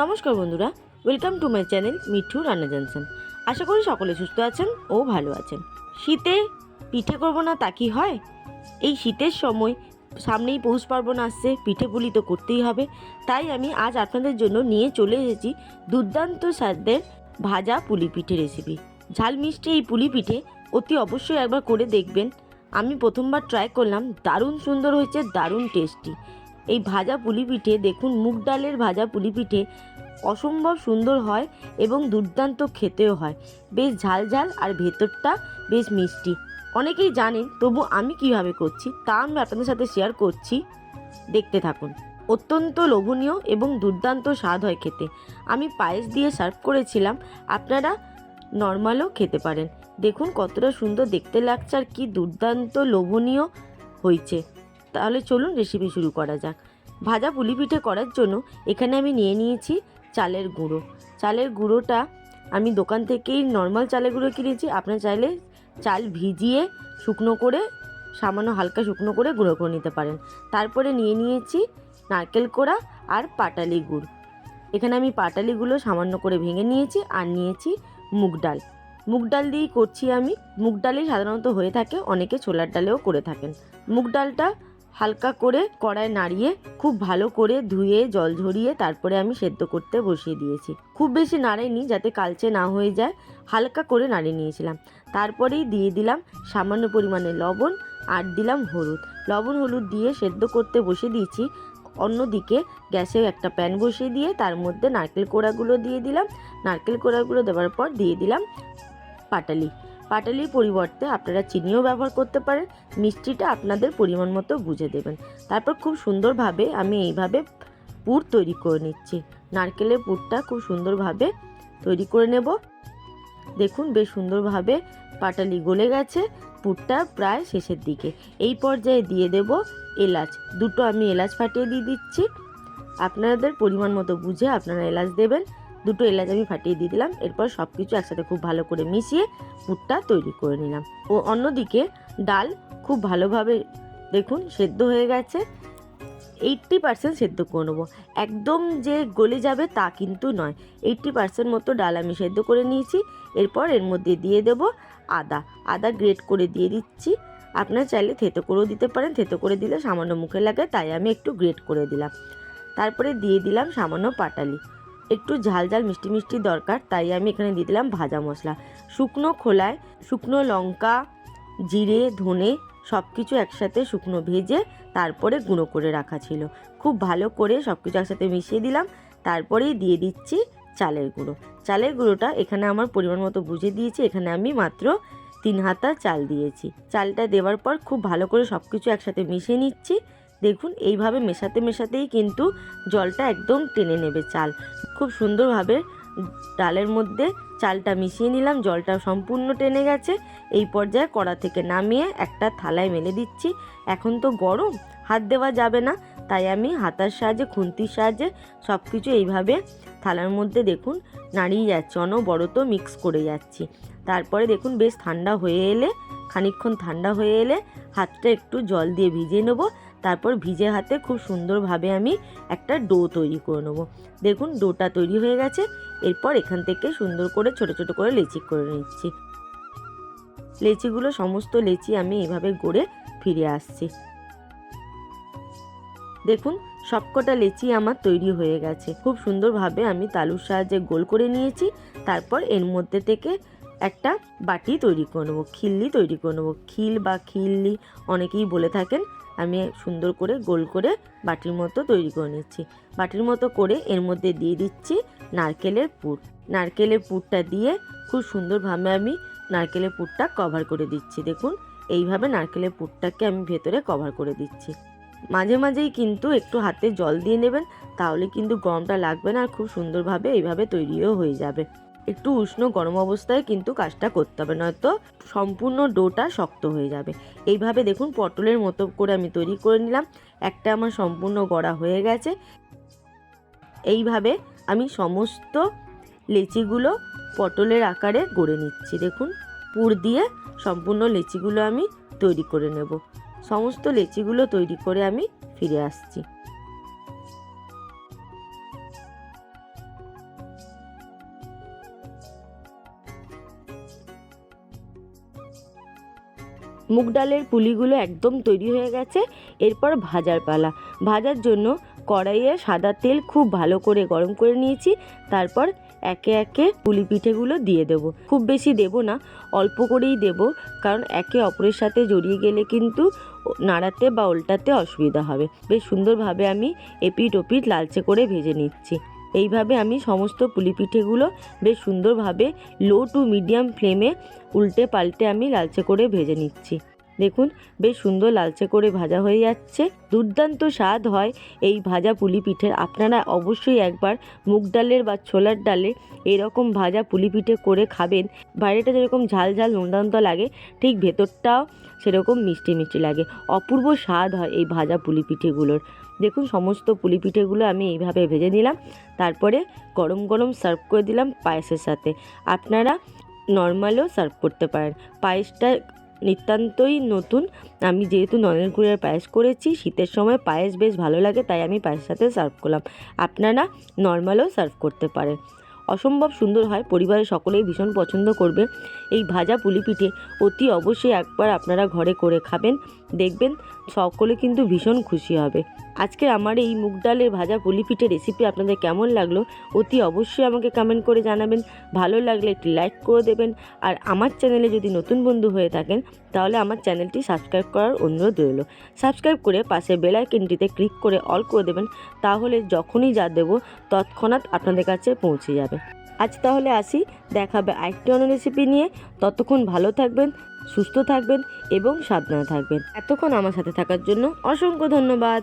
নমস্কার বন্ধুরা welcome to my channel Mithu রান্না জানসন আশা করি সকলে সুস্থ আছেন ও ভালো আছেন। শীতে পিঠে করব না তা কি হয়? এই শীতের সময় সামনেই পৌষ পার্বণ আসছে, পিঠে পুলি তো করতেই হবে। তাই আমি আজ আপনাদের জন্য নিয়ে চলে এসেছি দুর্দান্ত স্বাদের ভাজা পুলি পিঠে রেসিপি ঝাল মিষ্টি এই পুলি পিঠে অতি অবশ্যই একবার করে দেখবেন। আমি প্রথমবার ট্রাই করলাম, দারুণ সুন্দর হয়েছে, দারুণ টেস্টি এই ভাজা পুলি পিঠে দেখুন, মুগ ডালের ভাজা পুলি পিঠে অসম্ভব সুন্দর হয় এবং দুর্দান্ত খেতেও হয়। বেশ ঝাল ঝাল আর ভেতরটা বেশ মিষ্টি। অনেকেই জানেন, তবু আমি কীভাবে করছি তা আমি আপনাদের সাথে শেয়ার করছি। দেখতে থাকুন। অত্যন্ত লোভনীয় এবং দুর্দান্ত স্বাদ হয় খেতে। আমি পায়েস দিয়ে সার্ভ করেছিলাম, আপনারা নর্মালও খেতে পারেন। দেখুন কতটা সুন্দর দেখতে লাগছে আর কি দুর্দান্ত লোভনীয় হয়েছে। তাহলে চলুন রেসিপি শুরু করা যাক। ভাজা পুলি পিঠে করার জন্য এখানে আমি নিয়ে নিয়েছি চালের গুঁড়ো। চালের গুঁড়োটা আমি দোকান থেকেই নর্মাল চালের গুঁড়ো কিনেছি। আপনার চাইলে চাল ভিজিয়ে শুকনো করে, সামান্য হালকা শুকনো করে গুঁড়ো করে নিতে পারেন। তারপরে নিয়ে নিয়েছি নারকেল কোড়া আর পাটালি গুড়। এখানে আমি পাটালিগুলো সামান্য করে ভেঙে নিয়েছি আর নিয়েছি মুগ ডাল। মুগ ডাল দিয়েই করছি আমি। মুগ ডালই সাধারণত হয়ে থাকে, অনেকে ছোলার ডালেও করে থাকেন। মুগ ডালটা হালকা করে কড়ায় নাড়িয়ে, খুব ভালো করে ধুয়ে, জল ঝরিয়ে তারপরে আমি সেদ্ধ করতে বসিয়ে দিয়েছি। খুব বেশি নাড়াইনি যাতে কালচে না হয়ে যায়, হালকা করে নাড়িয়ে নিয়েছিলাম। তারপরেই দিয়ে দিলাম সামান্য পরিমাণে লবণ আর দিলাম হলুদ। লবণ হলুদ দিয়ে সেদ্ধ করতে বসিয়ে দিয়েছি। অন্যদিকে গ্যাসে একটা প্যান বসিয়ে দিয়ে তার মধ্যে নারকেল কোড়াগুলো দিয়ে দিলাম। নারকেল কোড়াগুলো দেওয়ার পর দিয়ে দিলাম পাটালি। পাটালির পরিবর্তে আপনারা চিনিও ব্যবহার করতে পারেন, মিষ্টিটা আপনাদের পরিমাণ মতো বুঝে দেবেন। তারপর খুব সুন্দরভাবে আমি এইভাবে পুর তৈরি করে নিচ্ছি। নারকেলের পুরটা খুব সুন্দরভাবে তৈরি করে নেব। দেখুন বেশ সুন্দরভাবে পাটালি গলে গেছে, পুরটা প্রায় শেষের দিকে। এই পর্যায়ে দিয়ে দেব এলাচ। দুটো আমি এলাচ ফাটিয়ে দিয়ে দিচ্ছি। আপনাদের পরিমাণ মতো বুঝে আপনারা এলাচ দেবেন। দুটো এলাচ আমি ফাটিয়ে দিয়ে দিলাম। এরপর সব কিছু একসাথে খুব ভালো করে মিশিয়ে পুরটা তৈরি করে নিলাম। ও অন্যদিকে ডাল খুব ভালোভাবে দেখুন সেদ্ধ হয়ে গেছে। এইট্টি পার্সেন্ট সেদ্ধ করে নেব। একদম যে গলে যাবে তা কিন্তু নয়। এইট্টি পার্সেন্ট মতো ডাল আমি সেদ্ধ করে নিয়েছি। এরপর এর মধ্যে দিয়ে দেব আদা। আদা গ্রেট করে দিয়ে দিচ্ছি। আপনার চাইলে থেতো করেও দিতে পারেন। থেতো করে দিলে সামান্য মুখে লাগে, তাই আমি একটু গ্রেট করে দিলাম। তারপরে দিয়ে দিলাম সামান্য পাটালি। একটু ঝাল ঝাল মিষ্টি মিষ্টি দরকার, তাই আমি এখানে দিয়ে দিলাম ভাজা মশলা। শুকনো খোলায় শুকনো লঙ্কা, জিরে, ধনে সব কিছু একসাথে শুকনো ভেজে তারপরে গুঁড়ো করে রাখা ছিল। খুব ভালো করে সব কিছু একসাথে মিশিয়ে দিলাম, তারপরেই দিয়ে দিচ্ছি চালের গুঁড়ো। চালের গুঁড়োটা এখানে আমার পরিমাণ মতো বুঝে দিয়েছি, এখানে আমি মাত্র তিন হাতা চাল দিয়েছি। চালটা দেওয়ার পর খুব ভালো করে সব কিছু একসাথে মিশিয়ে নিচ্ছি। দেখুন, এইভাবে মেশাতে মেশাতেই কিন্তু জলটা একদম টেনে নেবে চাল। খুব সুন্দরভাবে ডালের মধ্যে চালটা মিশিয়ে নিলাম, জলটা সম্পূর্ণ টেনে গেছে। এই পর্যায়ে কড়া থেকে নামিয়ে একটা থালায় মেলে দিচ্ছি। এখন তো গরম, হাত দেওয়া যাবে না। তাই আমি হাতার সাহায্যে, খুন্তির সাহায্যে সব কিছু এইভাবে থালার মধ্যে দেখুন নাড়িয়ে যাচ্ছি, অনবরত মিক্স করে যাচ্ছি। তারপরে দেখুন বেশ ঠান্ডা হয়ে এলে, খানিকক্ষণ ঠান্ডা হয়ে এলে হাতটা একটু জল দিয়ে ভিজিয়ে নেব। তারপর ভিজে হাতে খুব সুন্দরভাবে আমি একটা ডো তৈরি করে নেব। দেখুন, ডোটা তৈরি হয়ে গেছে। এরপর এখান থেকে সুন্দর করে ছোট ছোট করে লেচি করে নিচ্ছি। লেচিগুলো সমস্ত লেচি আমি এভাবে গড়ে ফিরে আসছি। দেখুন, সবকটা লেচি আমার তৈরি হয়ে গেছে। খুব সুন্দরভাবে আমি তালুর সাহায্যে গোল করে নিয়েছি। তারপর এর মধ্যে থেকে একটা বাটি তৈরি করে নেব, খিল্লি তৈরি করে নেব। খিল বা খিল্লি অনেকেই বলে থাকেন, আমি সুন্দর করে গোল করে বাটির মতো তৈরি করে নিচ্ছি। বাটির মতো করে এর মধ্যে দিয়ে দিচ্ছি নারকেলের পুর। নারকেলের পুরটা দিয়ে খুব সুন্দরভাবে আমি নারকেলের পুরটা কভার করে দিচ্ছি। দেখুন, এইভাবে নারকেলের পুরটাকে আমি ভেতরে কভার করে দিচ্ছি। মাঝে মাঝেই কিন্তু একটু হাতে জল দিয়ে নেবেন, তাহলে কিন্তু গরমটা লাগবে না আর খুব সুন্দরভাবে এইভাবে তৈরিও হয়ে যাবে। একটু উষ্ণ গরম অবস্থায় কিন্তু কাজটা করতে হবে, নয়তো সম্পূর্ণ ডোটা শক্ত হয়ে যাবে। এইভাবে দেখুন পটলের মতো করে আমি তৈরি করে নিলাম, একটা আমার সম্পূর্ণ গড়া হয়ে গেছে। এইভাবে আমি সমস্ত লেচিগুলো পটলের আকারে গড়ে নিচ্ছি, দেখুন। পুর দিয়ে সম্পূর্ণ লেচিগুলো আমি তৈরি করে নেব। সমস্ত লেচিগুলো তৈরি করে আমি ফিরে আসছি। মুগ ডালের পুলিগুলো একদম তৈরি হয়ে গেছে, এরপর ভাজার পালা। ভাজার জন্য কড়াইয়ে সাদা তেল খুব ভালো করে গরম করে নিয়েছি, তারপর একে একে পুলি পিঠেগুলো দিয়ে দেবো। খুব বেশি দেবো না, অল্প করেই দেব, কারণ একে অপরের সাথে জড়িয়ে গেলে কিন্তু নাড়াতে বা উল্টাতে অসুবিধা হবে। বেশ সুন্দরভাবে আমি এপিট ওপিট লালচে করে ভেজে নিচ্ছি। এইভাবে আমি সমস্ত পুলি পিঠেগুলো বেশ সুন্দরভাবে লো টু মিডিয়াম ফ্লেমে উল্টে পাল্টে আমি লালচে করে ভেজে নিচ্ছি। দেখুন, বেশ সুন্দর লালচে করে ভাজা হয়ে যাচ্ছে। দুর্দান্ত স্বাদ হয় এই ভাজা পুলি পিঠের আপনারা অবশ্যই একবার মুগ ডালের বা ছোলার ডালে এরকম ভাজা পুলি পিঠে করে খাবেন। বাইরেটা যেরকম ঝাল ঝাল নোনদান্ত লাগে, ঠিক ভেতরটাও সেরকম মিষ্টি মিষ্টি লাগে। অপূর্ব স্বাদ হয় এই ভাজা পুলি পিঠেগুলোর দেখুন, সমস্ত পুলি পিঠেগুলো আমি এইভাবে ভেজে নিলাম। তারপরে গরম গরম সার্ভ করে দিলাম পায়েসের সাথে। আপনারা নর্মালও সার্ভ করতে পারেন। পায়েসটা নিতান্তই নতুন। আমি যেহেতু নলেন গুড়ের পায়েস করেছি, শীতের সময় পায়েস বেশ ভালো লাগে, তাই আমি পায়েসের সাথে সার্ভ করলাম। আপনারা নর্মালও সার্ভ করতে পারেন। অসম্ভব সুন্দর হয়, পরিবারের সকলেই ভীষণ পছন্দ করবে। এই ভাজা পুলি পিঠে অতি অবশ্যই একবার আপনারা ঘরে করে খাবেন, দেখবেন সকলে কিন্তু ভীষণ খুশি হবে। আজকের আমার এই মুগ ডালের ভাজা পুলি পিঠে রেসিপি আপনাদের কেমন লাগল, অতি অবশ্যই আমাকে কমেন্ট করে জানাবেন। ভালো লাগলে একটি লাইক করে দেবেন। আর আমার চ্যানেলে যদি নতুন বন্ধু হয়ে থাকেন, তাহলে আমার চ্যানেলটি সাবস্ক্রাইব করার অনুরোধ রইল। সাবস্ক্রাইব করে পাশে বেল আইকনটিতে ক্লিক করে অল করে দেবেন, তাহলে যখনই যা দেবো, তৎক্ষণাৎ আপনাদের কাছে পৌঁছে যাবে। আজ তাহলে আসি, দেখাবে আরেকটি অন্য রেসিপি নিয়ে। ততক্ষণ ভালো থাকবেন, সুস্থ থাকবেন এবং সাবধানে থাকবেন। এতক্ষণ আমার সাথে থাকার জন্য অসংখ্য ধন্যবাদ।